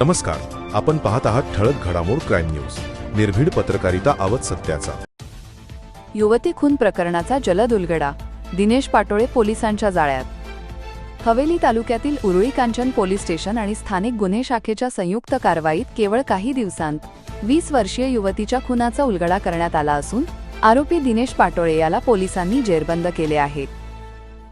नमस्कार. आपण पाहत आहात ठळक घडामोड क्राईम न्यूज. निर्भीड पत्रकारिता आवत सत्याचा. युवती खून प्रकरणाचा जलद उलगडा दिनेश पाटोळे पोलिसांच्या जाळ्यात. हवेली तालुक्यातील उरुळी कांचन पोलीस स्टेशन आणि स्थानिक गुन्हे शाखेच्या संयुक्त कारवाईत केवळ काही दिवसांत वीस वर्षीय युवतीच्या खुनाचा उलगडा करण्यात आला असून आरोपी दिनेश पाटोळे याला पोलिसांनी जेरबंद केले आहे.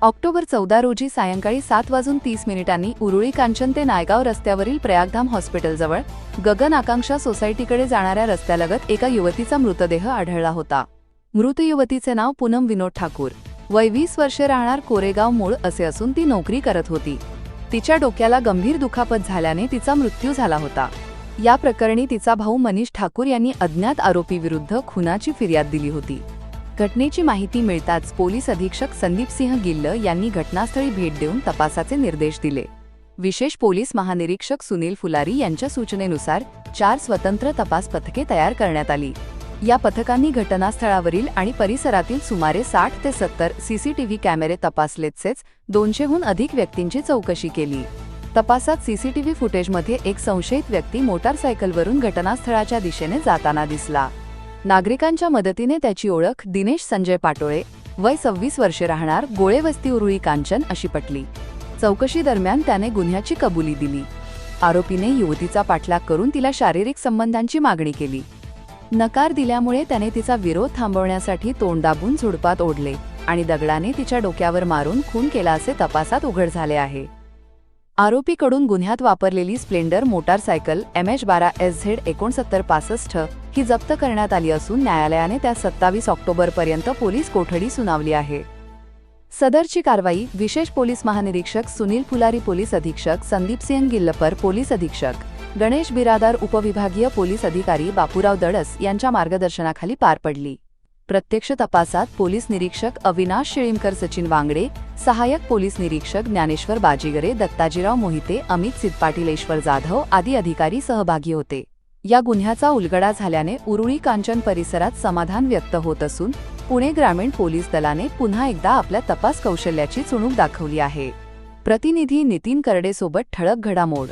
ऑक्टोबर चौदा रोजी सायंकाळी सात वाजून तीस मिनिटांनी उरुळी कांचन ते नायगाव रस्त्यावरील प्रयागधाम हॉस्पिटलजवळ गगन आकांक्षा सोसायटीकडे जाणाऱ्या रस्त्यालगत एका युवतीचा मृतदेह आढळला होता. मृत युवतीचे नाव पूनम विनोद ठाकूर. वय वीस वर्षे राहणार कोरेगाव मूळ असे असून ती नोकरी करत होती. तिच्या डोक्याला गंभीर दुखापत झाल्याने तिचा मृत्यू झाला होता. या प्रकरणी तिचा भाऊ मनीष ठाकूर यांनी अज्ञात आरोपीविरुद्ध खुनाची फिर्याद दिली होती. घटनेची माहिती मिळताच पोलीस अधीक्षक संदीप सिंह गिल्ल यांनी घटनास्थळी भेट देऊन तपासाचे निर्देश दिले. विशेष पोलीस महानिरीक्षक सुनील फुलारी यांच्या सूचनेनुसार चार स्वतंत्र तपास पथके तयार करण्यात आली. या पथकांनी घटनास्थळावरील आणि परिसरातील सुमारे साठ ते सत्तर सीसीटीव्ही कॅमेरे तपासलेचेच दोनशेहून अधिक व्यक्तींची चौकशी केली. तपासात सीसीटीव्ही फुटेजमध्ये एक संशयित व्यक्ती मोटारसायकलवरून घटनास्थळाच्या दिशेने जाताना दिसला. नागरिकांच्या मदतीने त्याची ओळख दिनेश संजय पाटोळे वय सव्वीस वर्षे राहणार गोळेवस्ती उरुळी कांचन अशी पटली. चौकशी दरम्यान त्याने गुन्ह्याची कबुली दिली. आरोपीने युवतीचा पाठलाग करून तिला शारीरिक संबंधांची मागणी केली. नकार दिल्यामुळे त्याने तिचा विरोध थांबवण्यासाठी तोंड दाबून झुडपात ओढले आणि दगडाने तिच्या डोक्यावर मारून खून केला असे तपासात उघड झाले आहे. आरोपीकडून गुन्ह्यात वापरलेली स्प्लेंडर मोटारसायकल एम एच बारा एस झेड एकोणसत्तर पासष्ट ही जप्त करण्यात आली असून न्यायालयाने त्या सत्तावीस ऑक्टोबरपर्यंत पोलीस कोठडी सुनावली आहे. सदरची कारवाई विशेष पोलीस महानिरीक्षक सुनील फुलारी पोलीस अधीक्षक संदीप सिंह गिल्लपर पोलीस अधीक्षक गणेश बिरादार उपविभागीय पोलीस अधिकारी बापूराव दडस यांच्या मार्गदर्शनाखाली पार पडली. प्रत्यक्ष तपासात पोलीस निरीक्षक अविनाश शिळीमकर सचिन वांगडे सहाय्यक पोलीस निरीक्षक ज्ञानेश्वर बाजीगरे दत्ताजीराव मोहिते अमित सिद्धपाटीलेश्वर जाधव आदी अधिकारी सहभागी होते. या गुन्ह्याचा उलगडा झाल्याने उरुळी कांचन परिसरात समाधान व्यक्त होत असून पुणे ग्रामीण पोलीस दलाने पुन्हा एकदा आपल्या तपास कौशल्याची चुणूक दाखवली आहे. प्रतिनिधी नितीन करडेसोबत ठळक घडामोड.